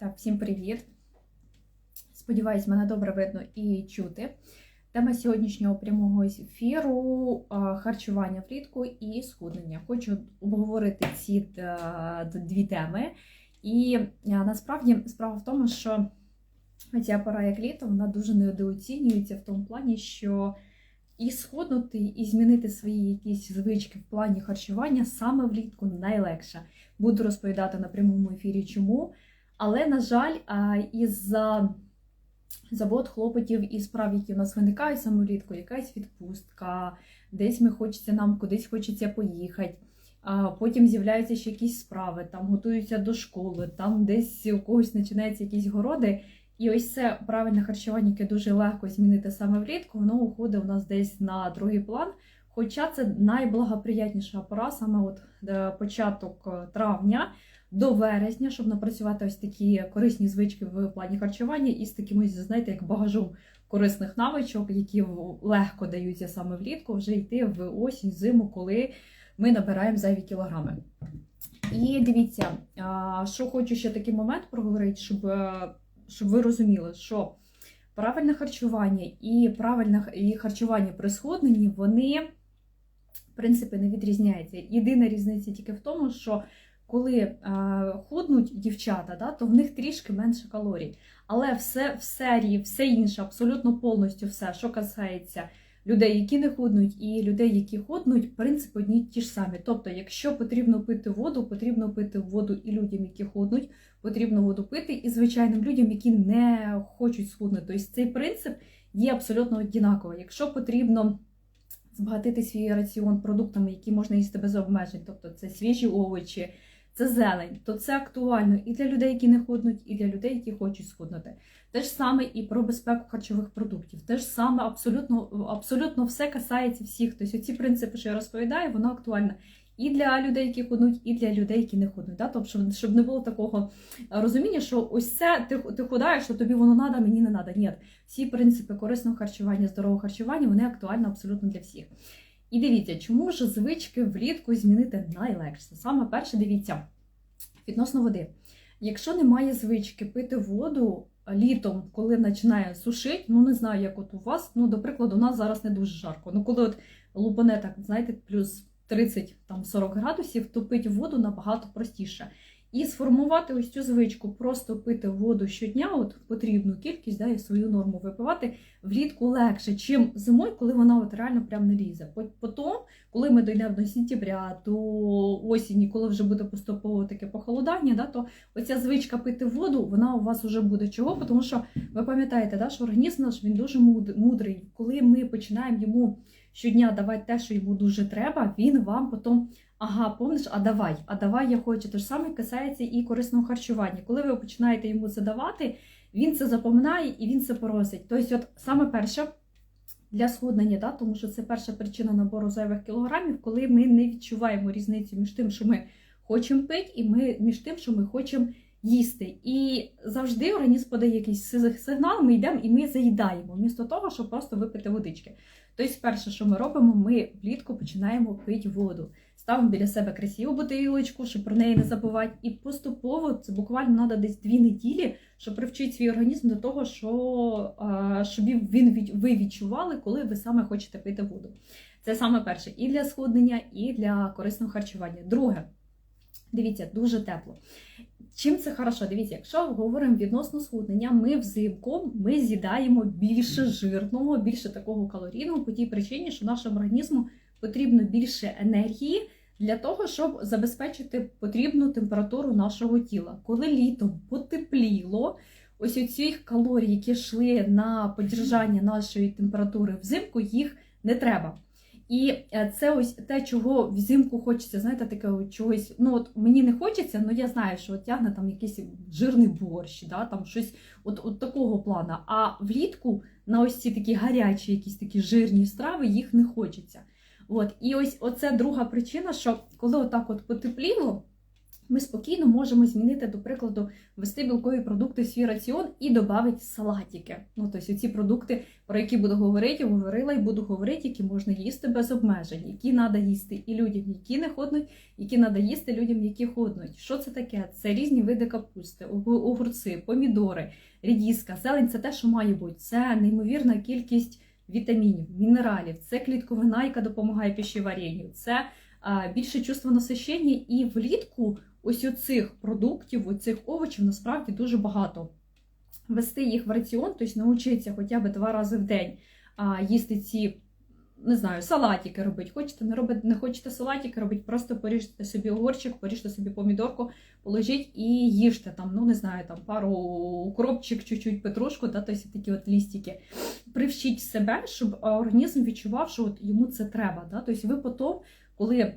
Так, всім привіт! Сподіваюсь, мене добре видно і чути. Тема сьогоднішнього прямого ефіру харчування влітку і схуднення. Хочу обговорити ці е, дві теми. І насправді справа в тому, що ця пора як літо вона дуже недооцінюється в тому плані, що і схуднути, і змінити свої якісь звички в плані харчування саме влітку найлегше. Буду розповідати на прямому ефірі, чому. Але, на жаль, із-за завод хлопотів і справ, які у нас виникають саме влітку, якась відпустка, десь ми хочеться нам кудись хочеться поїхати. А потім з'являються ще якісь справи, там готуються до школи, там десь у когось починаються якісь городи. І ось це правильне харчування, яке дуже легко змінити саме влітку, воно уходить у нас десь на другий план. Хоча це найблагоприятніша пора, саме от е, початок травня до вересня, щоб напрацювати ось такі корисні звички в плані харчування і з таким знаєте, як багажом корисних навичок, які легко даються саме влітку, вже йти в осінь, зиму, коли ми набираємо зайві кілограми. І дивіться, що хочу ще такий момент проговорити, щоб щоб ви розуміли, що правильне харчування і правильне і харчування при сходненні, вони, в принципі, не відрізняються. Єдина різниця тільки в тому, що коли е, худнуть дівчата, да, то в них трішки менше калорій. Але все в серії, все інше, абсолютно повністю все, що касається людей, які не худнуть, і людей, які худнуть, в принципі, одні ті ж самі. Тобто, якщо потрібно пити воду, потрібно пити воду і людям, які худнуть, потрібно воду пити, і звичайним людям, які не хочуть схуднути. Тобто цей принцип є абсолютно однаковий. Якщо потрібно збагатити свій раціон продуктами, які можна їсти без обмежень, тобто це свіжі овочі це зелень, то це актуально і для людей, які не худнуть, і для людей, які хочуть схуднути. Те ж саме і про безпеку харчових продуктів. Те ж саме абсолютно абсолютно все касається всіх. Тобто ці принципи, що я розповідаю, воно актуальне і для людей, які худнуть, і для людей, які не худнуть. Да? Тобто, щоб, не було такого розуміння, що ось це ти ти худаєш, що тобі воно треба, мені не треба. Ні, всі принципи корисного харчування, здорового харчування, вони актуальні абсолютно для всіх. І дивіться, чому ж звички влітку змінити найлегше? Саме перше, дивіться, відносно води. Якщо немає звички пити воду літом, коли починає сушити, ну не знаю, як от у вас, ну, до прикладу, у нас зараз не дуже жарко. Ну, коли от лупане, так, знаєте, плюс 30-40 градусів, то пить воду набагато простіше. І сформувати ось цю звичку, просто пити воду щодня, от потрібну кількість, да, і свою норму випивати влітку легше, чим зимою, коли вона от реально прям не лізе. Потім, коли ми дійдемо до сентября, до осені, коли вже буде поступово таке похолодання, да, то оця звичка пити воду, вона у вас вже буде чого, тому що ви пам'ятаєте, да, що організм наш він дуже мудрий. Коли ми починаємо йому щодня давати те, що йому дуже треба, він вам потім. Ага, помниш, а давай, а давай я хочу. Те ж саме касається і корисного харчування. Коли ви починаєте йому це давати, він це запоминає і він це просить. Тобто, от саме перше для схуднення, да, тому що це перша причина набору зайвих кілограмів, коли ми не відчуваємо різницю між тим, що ми хочемо пити, і ми між тим, що ми хочемо їсти. І завжди організм подає якийсь сигнал, ми йдемо і ми заїдаємо, вмісто того, щоб просто випити водички. Тобто, перше, що ми робимо, ми влітку починаємо пити воду ставимо біля себе красиву бутилочку, щоб про неї не забувати. І поступово це буквально треба десь дві неділі, щоб привчити свій організм до того, що щоб він ви відчували, коли ви саме хочете пити воду. Це саме перше і для схуднення, і для корисного харчування. Друге, дивіться, дуже тепло. Чим це хорошо? Дивіться, якщо говоримо відносно схуднення, ми взимку ми з'їдаємо більше жирного, більше такого калорійного по тій причині, що нашому організму потрібно більше енергії для того, щоб забезпечити потрібну температуру нашого тіла. Коли літом потепліло, ось оці калорії, які йшли на подержання нашої температури взимку, їх не треба. І е, це ось те, чого взимку хочеться, знаєте, таке чогось. Ну от мені не хочеться, але я знаю, що от тягне там якийсь жирний борщ, да, там щось от от такого плану. А влітку на ось ці такі гарячі, якісь такі жирні страви, їх не хочеться. От. І ось оце друга причина, що коли отак от потепліло, ми спокійно можемо змінити, до прикладу, ввести білкові продукти в свій раціон і додати салатики. Ну, тобто ці продукти, про які буду говорити, говорила і буду говорити, які можна їсти без обмежень, які треба їсти і людям, які не ходнуть, які треба їсти людям, які ходнуть. Що це таке? Це різні види капусти, огурці, помідори, рідіска, зелень це те, що має бути. Це неймовірна кількість вітамінів, мінералів, це клітковина, яка допомагає пищеваренню, це більше чувство насищення. І влітку ось оцих продуктів, оцих овочів насправді дуже багато. Вести їх в раціон, тобто навчитися хоча б два рази в день їсти ці, не знаю, салатики робити. Хочете, не робити, не хочете салатики робити, просто поріжте собі огурчик, поріжте собі помідорку, положіть і їжте там, ну не знаю, там пару укропчик, чуть-чуть петрушку, да, тобто такі от лістики. Привчіть себе, щоб організм відчував, що от йому це треба. Да? Тобто ви потім, коли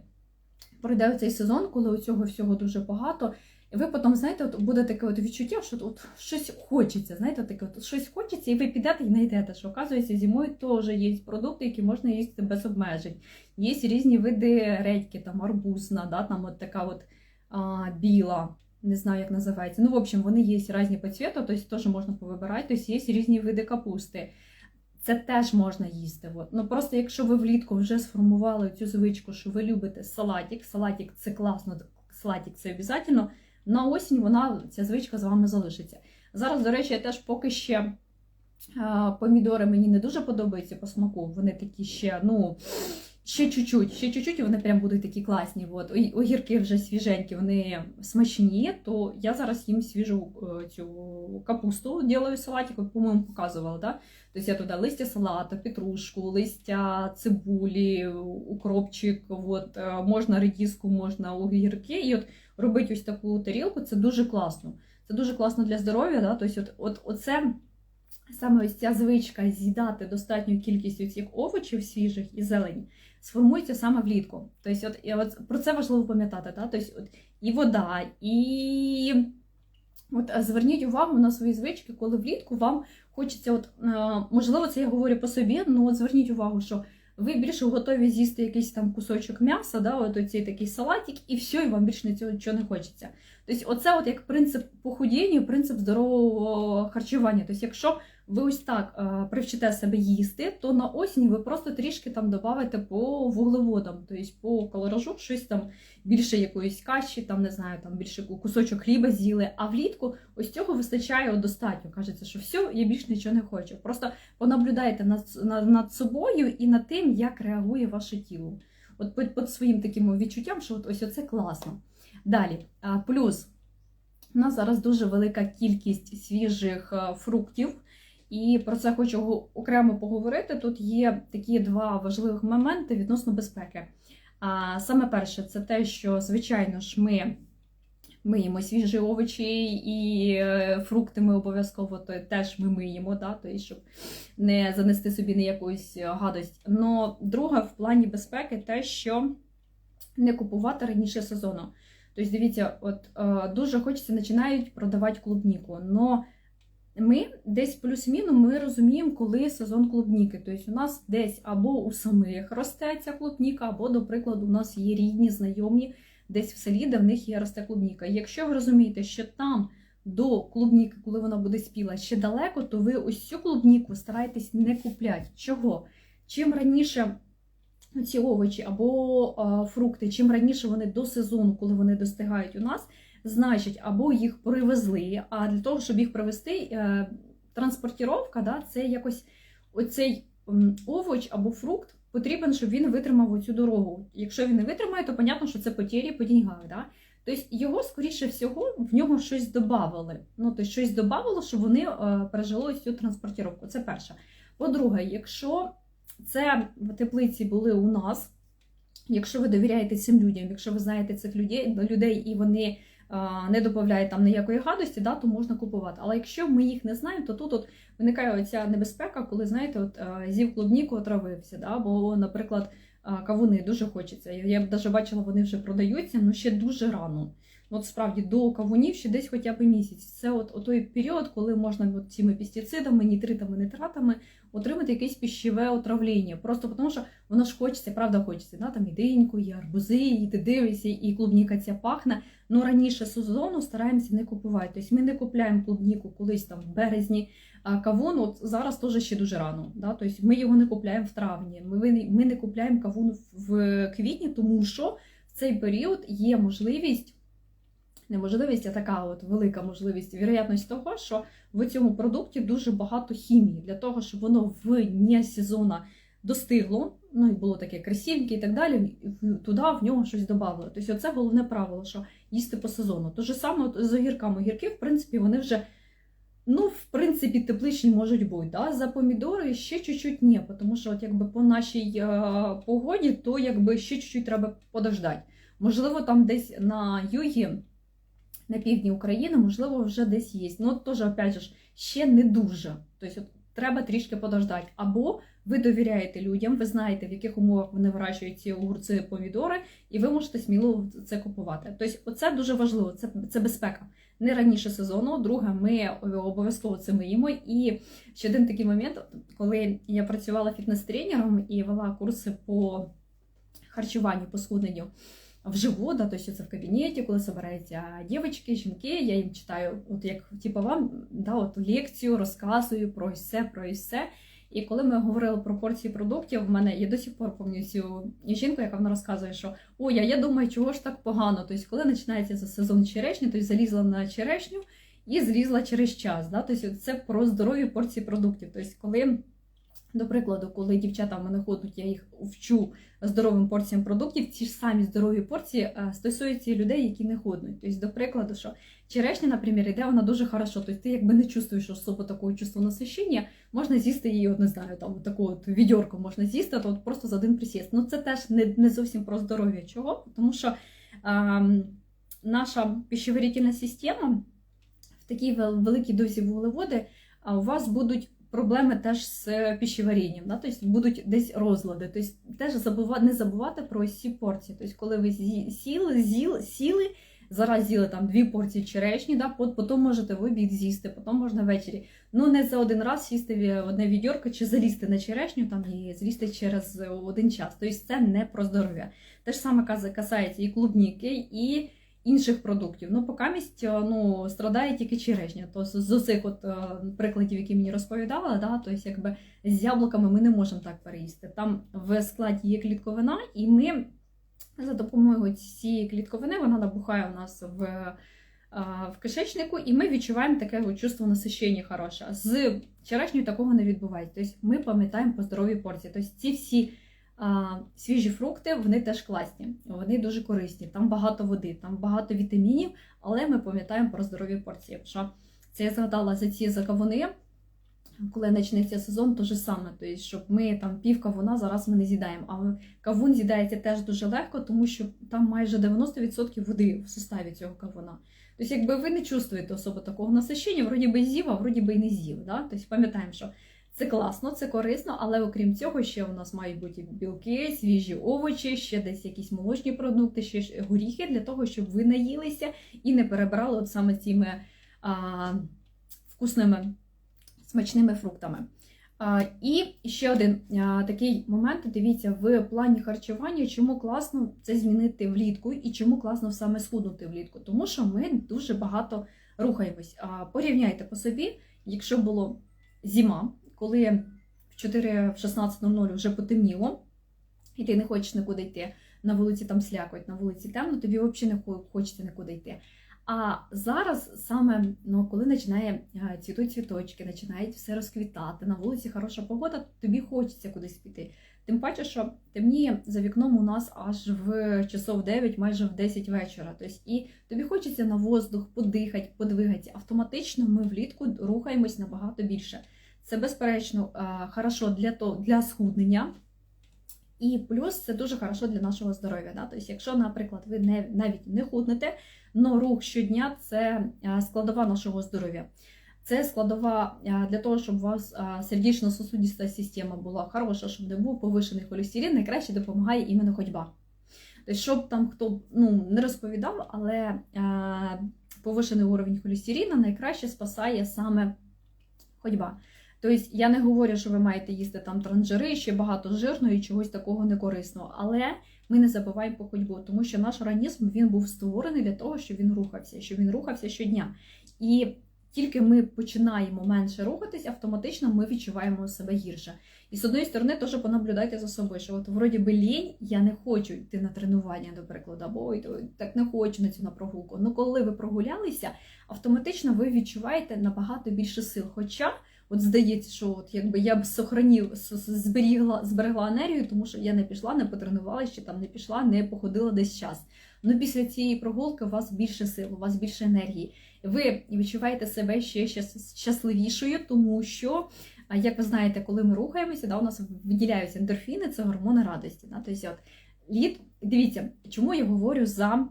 пройде цей сезон, коли у цього всього дуже багато. І ви потім, знаєте, от буде таке от відчуття, що от щось хочеться, знаєте, таке от щось хочеться, і ви підете і знайдете, що оказується, зимою теж є продукти, які можна їсти без обмежень. Є різні види редьки, там арбузна, да, там от така от а, біла, не знаю, як називається. Ну, в общем, вони є різні по цвіту, тобто теж можна повибирати, тобто є різні види капусти. Це теж можна їсти. От. Ну просто якщо ви влітку вже сформували цю звичку, що ви любите салатик, салатик це класно, салатик це обов'язково, на осінь вона ця звичка з вами залишиться. Зараз, до речі, я теж поки ще помідори мені не дуже подобаються по смаку. Вони такі ще, ну. Ще чуть-чуть, ще чуть-чуть, і вони прям будуть такі класні. От. Огірки вже свіженькі, вони смачні, то я зараз їм свіжу цю капусту ділаю салатик, по-моєму, показувала. Да? Тобто я туди листя салата, петрушку, листя цибулі, укропчик, от, можна редіску, можна огірки. І от робити ось таку тарілку, це дуже класно. Це дуже класно для здоров'я. Да? Тобто, от, от, оце саме ось ця звичка з'їдати достатню кількість цих овочів свіжих і зелені сформується саме влітку. Тобто, от, от про це важливо пам'ятати. Да? Тобто, от, і вода, і от зверніть увагу на свої звички, коли влітку вам хочеться, от, можливо, це я говорю по собі, але от зверніть увагу, що ви більше готові з'їсти якийсь там кусочок м'яса, да, от оцей такий салатик, і все, і вам більше нічого не хочеться. Тобто, оце от як принцип похудіння, принцип здорового харчування. Тобто, якщо ви ось так е, привчите себе їсти, то на осінь ви просто трішки там додаєте по вуглеводам, тобто по калоражу щось там більше якоїсь каші, там не знаю, там більше кусочок хліба з'їли. А влітку ось цього вистачає достатньо. Кажеться, що все, я більше нічого не хочу. Просто понаблюдайте над, над, над собою і над тим, як реагує ваше тіло. От під, під своїм таким відчуттям, що от ось оце класно. Далі, плюс у нас зараз дуже велика кількість свіжих е, фруктів. І про це хочу окремо поговорити. Тут є такі два важливих моменти відносно безпеки. А саме перше, це те, що, звичайно ж, ми миємо свіжі овочі і е, фрукти ми обов'язково теж ми миємо, да, то, щоб не занести собі на якусь гадость. Но друге, в плані безпеки, те, що не купувати раніше сезону. Тобто, дивіться, от е, дуже хочеться починають продавати клубніку. но ми десь плюс-мінус ми розуміємо, коли сезон клубніки. Тобто у нас десь або у самих росте ця клубніка, або, до прикладу, у нас є рідні, знайомі десь в селі, де в них є росте клубніка. Якщо ви розумієте, що там до клубніки, коли вона буде спіла, ще далеко, то ви ось цю клубніку старайтесь не купляти. Чого? Чим раніше ці овочі або фрукти, чим раніше вони до сезону, коли вони достигають у нас значить, або їх привезли. А для того, щоб їх привезти, е, транспортіровка, да, це якось оцей овоч або фрукт потрібен, щоб він витримав оцю дорогу. Якщо він не витримає, то понятно, що це потірі по деньгах. Да? Тобто його, скоріше всього, в нього щось додавали. Ну, тобто щось додавало, щоб вони е, пережили цю транспортіровку. Це перше. По-друге, якщо це в теплиці були у нас, якщо ви довіряєте цим людям, якщо ви знаєте цих людей, людей і вони не додає там ніякої гадості, да, то можна купувати. Але якщо ми їх не знаємо, то тут от виникає оця небезпека, коли знаєте, от зів клубніку отравився. Да, Бо, наприклад, кавуни дуже хочеться. Я б навіть бачила, вони вже продаються, але ще дуже рано. От справді до кавунів ще десь хоча б місяць. Це от, от той період, коли можна от цими пестицидами, нітритами, нитратами отримати якесь піщеве отравлення. Просто тому, що воно ж хочеться, правда, хочеться. Да? Там і диньку, і арбузи, і ти дивишся, і клубніка ця пахне. Ну раніше сезону стараємося не купувати. Тобто ми не купляємо клубніку колись там в березні. А кавун от зараз теж ще дуже рано. Да? Тобто ми його не купляємо в травні. Ми, ми не купляємо кавун в квітні, тому що в цей період є можливість. Неможливість, а така от велика можливість, вірогятність того, що в цьому продукті дуже багато хімії для того, щоб воно в не сезона достигло, ну і було таке красивеньке і так далі. Туди в нього щось додавали. Тобто, це головне правило, що їсти по сезону. То же саме з огірками. Огірки, в принципі, вони вже. Ну, в принципі, тепличні можуть бути. Да? За помідори ще чуть-чуть ні, тому що от якби по нашій е, погоді, то якби ще чуть-чуть треба подождати. Можливо, там десь на югі, на півдні України, можливо, вже десь є. Ну, теж, опять же, ще не дуже. Тобто, треба трішки подождати. Або ви довіряєте людям, ви знаєте, в яких умовах вони вирощують ці огурці, помідори, і ви можете сміло це купувати. Тобто, оце дуже важливо, це, це безпека не раніше сезону. Друге, ми обов'язково це миємо. І ще один такий момент, коли я працювала фітнес-тренером і вела курси по харчуванню, по схудненню вживу, да, тобто це в кабінеті, коли збираються дівчатки, жінки, я їм читаю, от як типу, вам да, от лекцію, розказую про все, про все. І коли ми говорили про порції продуктів, в мене я до сих пор пам'ятаю жінку, яка вона розказує, що ой, я думаю, чого ж так погано. Тобто, коли починається сезон черешні, то залізла на черешню і злізла через час. Да? Тобто, це про здорові порції продуктів. Тобто, коли до прикладу, коли дівчата в мене ходять, я їх вчу здоровим порціям продуктів, ці ж самі здорові порції е, стосуються людей, які не ходять. Тобто, до прикладу, що черешня, наприклад, йде вона дуже хорошо. Тобто ти якби не чувствуєш особо такого чувства насищення, можна з'їсти її, от не знаю, там таку от відьорку можна з'їсти, то от просто за один присіст. Ну це теж не не зовсім про здоров'я. Чого? Тому що а, наша пищеварительна система в такій великій дозі вуглеводи, у вас будуть проблеми теж з пищеварінням, да? тобто будуть десь розлади. Тобто теж забувати, не забувати про всі порції. Тобто, коли ви сіли, з'їли, сіли, зараз з'їли там дві порції черешні, да? потім можете в обід з'їсти, потім можна ввечері. Ну не за один раз сісти в одне відьорко чи залізти на черешню там і злізти через один час. Тобто це не про здоров'я. Те ж саме касається і клубніки, і інших продуктів. Ну, покамість е, ну, страдає тільки черешня. То з усіх от е, прикладів, які мені розповідали, да, то есть, якби з яблуками ми не можемо так переїсти. Там в складі є клітковина, і ми за допомогою цієї клітковини вона набухає у нас в. Е, в кишечнику, і ми відчуваємо таке чувство насищення хороше. З черешньою такого не відбувається. Тобто ми пам'ятаємо по здоровій порції. Тобто ці всі Свіжі фрукти вони теж класні, вони дуже корисні. Там багато води, там багато вітамінів, але ми пам'ятаємо про здорові порції. Що це я згадала за ці закавуни, коли почнеться сезон, то же саме. Тобто, щоб ми там пів кавуна зараз ми не з'їдаємо. А кавун з'їдається теж дуже легко, тому що там майже 90% води в составі цього кавуна. Тобто, якби ви не чувствуєте особо такого насищення, вроді би з'їв, а вроді би і не з'їв. Да? Тобто пам'ятаємо, що це класно, це корисно, але окрім цього, ще у нас мають бути білки, свіжі овочі, ще десь якісь молочні продукти, ще горіхи для того, щоб ви наїлися і не перебрали от саме цими а, вкусними смачними фруктами. А, І ще один а, такий момент: дивіться, в плані харчування, чому класно це змінити влітку і чому класно саме схуднути влітку. Тому що ми дуже багато рухаємось. А, Порівняйте по собі, якщо було зима коли в 4 в 16.00 вже потемніло, і ти не хочеш нікуди йти, на вулиці там слякоть, на вулиці темно, тобі взагалі не хочеться нікуди йти. А зараз саме ну, коли починає цвітуть цвіточки, починає все розквітати, на вулиці хороша погода, тобі хочеться кудись піти. Тим паче, що темніє за вікном у нас аж в часов 9, майже в 10 вечора. Тобто, і тобі хочеться на воздух подихати, подвигатися. Автоматично ми влітку рухаємось набагато більше. Це, безперечно, е, хорошо для то, для схуднення. І плюс це дуже хорошо для нашого здоров'я. Да? Тобто, якщо, наприклад, ви не, навіть не худнете, але рух щодня це е, складова нашого здоров'я. Це складова е, для того, щоб у вас сердечно-сосудиста система була хороша, щоб не був повишений холестерин, найкраще допомагає іменно ходьба. Тобто, щоб там хто ну, не розповідав, але повишений уровень холестерина найкраще спасає саме ходьба. Тобто я не говорю, що ви маєте їсти там транжири, ще багато жирного і чогось такого некорисного. Але ми не забуваємо по ходьбу, тому що наш організм він був створений для того, щоб він рухався, щоб він рухався щодня. І тільки ми починаємо менше рухатись, автоматично ми відчуваємо себе гірше. І з однієї сторони, теж понаблюдайте за собою, що от вроді би лінь, я не хочу йти на тренування, до прикладу, або так не хочу на цю на прогулку. Ну коли ви прогулялися, автоматично ви відчуваєте набагато більше сил. Хоча, от здається, що от якби я б сохранів, зберігла, зберегла енергію, тому що я не пішла, не потренувалася, чи там не пішла, не походила десь час. Ну після цієї прогулки у вас більше сил, у вас більше енергії. Ви відчуваєте себе ще щасливішою, тому що, як ви знаєте, коли ми рухаємося, да, у нас виділяються ендорфіни, це гормони радості. Да? Тобто, от, лід, дивіться, чому я говорю за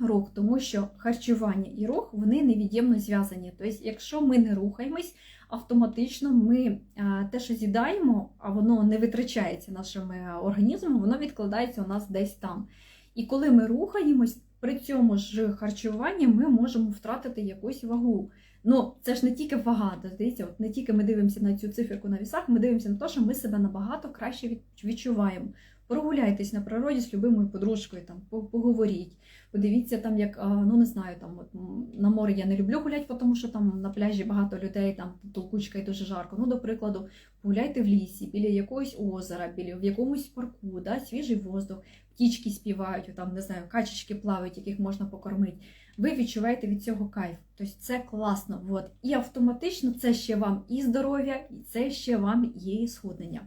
рух, тому що харчування і рух вони невід'ємно зв'язані. Тобто, якщо ми не рухаємось, автоматично ми те, що з'їдаємо, а воно не витрачається нашим е, організмом, воно відкладається у нас десь там. І коли ми рухаємось, при цьому ж харчуванні ми можемо втратити якусь вагу. Ну, це ж не тільки вага, здається, от не тільки ми дивимося на цю циферку на вісах, ми дивимося на те, що ми себе набагато краще відчуваємо. Прогуляйтесь на природі з любимою подружкою, там поговоріть. Подивіться там, як ну не знаю, там от на морі я не люблю гуляти, тому що там на пляжі багато людей, там толкучка і дуже жарко. Ну, до прикладу, погуляйте в лісі, біля якогось озера, біля в якомусь парку, да, свіжий воздух, птічки співають, там не знаю, качечки плавають, яких можна покормити. Ви відчуваєте від цього кайф. Тобто це класно. От. І автоматично це ще вам і здоров'я, і це ще вам є і схуднення.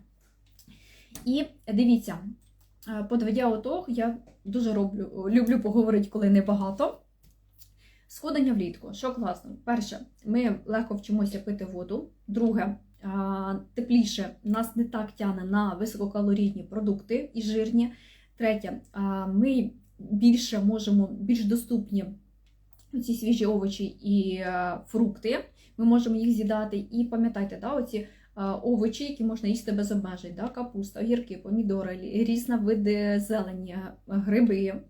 І дивіться, е, подведя отог, я дуже роблю, люблю поговорити, коли небагато. Сходення влітку. Що класно? Перше, ми легко вчимося пити воду. Друге, тепліше нас не так тягне на висококалорійні продукти і жирні. Третє, ми більше можемо, більш доступні ці свіжі овочі і е, фрукти. Ми можемо їх з'їдати. І пам'ятайте, да, оці е, овочі, які можна їсти без обмежень, да, капуста, огірки, помідори, різні види зелені, е, гриби.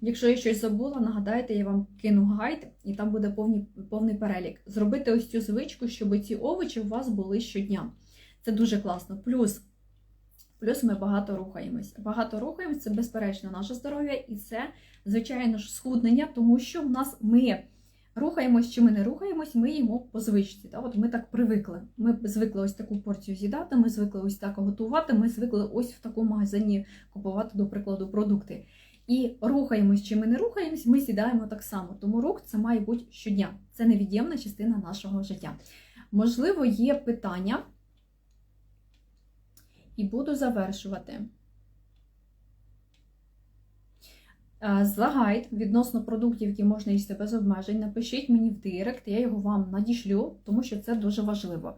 Якщо я щось забула, нагадайте, я вам кину гайд, і там буде повний, повний перелік. Зробити ось цю звичку, щоб ці овочі у вас були щодня. Це дуже класно. Плюс, плюс ми багато рухаємось. Багато рухаємось, це безперечно наше здоров'я, і це, звичайно ж, схуднення, тому що в нас ми рухаємось чи ми не рухаємось, ми їмо по звичці. Та? От ми так привикли. Ми звикли ось таку порцію з'їдати, ми звикли ось так готувати, ми звикли ось в такому магазині купувати, до прикладу, продукти. І рухаємось чи ми не рухаємось, ми сідаємо так само. Тому рух це має бути щодня. Це невід'ємна частина нашого життя. Можливо, є питання, і буду завершувати. За гайд відносно продуктів, які можна їсти без обмежень, напишіть мені в директ, я його вам надішлю, тому що це дуже важливо.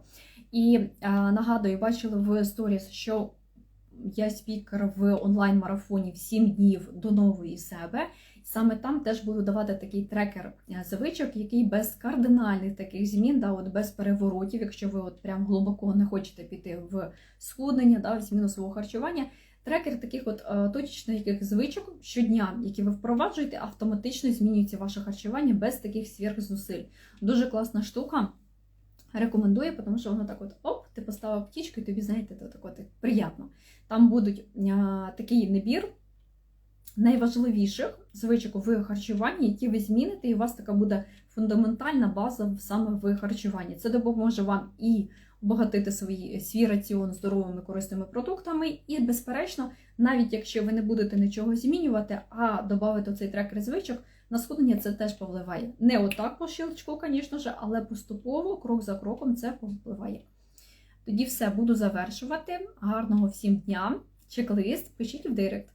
І е, нагадую, бачили в сторіс, що я спікер в онлайн-марафоні в 7 днів до нової себе. Саме там теж буду давати такий трекер е, звичок, який без кардинальних таких змін, да, от без переворотів, якщо ви от прям глибоко не хочете піти в схуднення, да, в зміну свого харчування. Трекер таких от е, точечних яких звичок щодня, які ви впроваджуєте, автоматично змінюється ваше харчування без таких сверхзусиль. Дуже класна штука. Рекомендую, тому що воно так от оп, ти поставив птічку, і тобі, знаєте, то так от приємно. Там будуть а, такий набір найважливіших звичок в харчуванні, які ви зміните, і у вас така буде фундаментальна база саме в харчуванні. Це допоможе вам і обогатити свої, свій раціон здоровими корисними продуктами, і, безперечно, навіть якщо ви не будете нічого змінювати, а додати цей трекер звичок, на схуднення це теж повпливає. Не отак по щелчку, звісно ж, але поступово, крок за кроком, це повпливає. Тоді все буду завершувати. Гарного всім дня! Чек-лист пишіть в директ.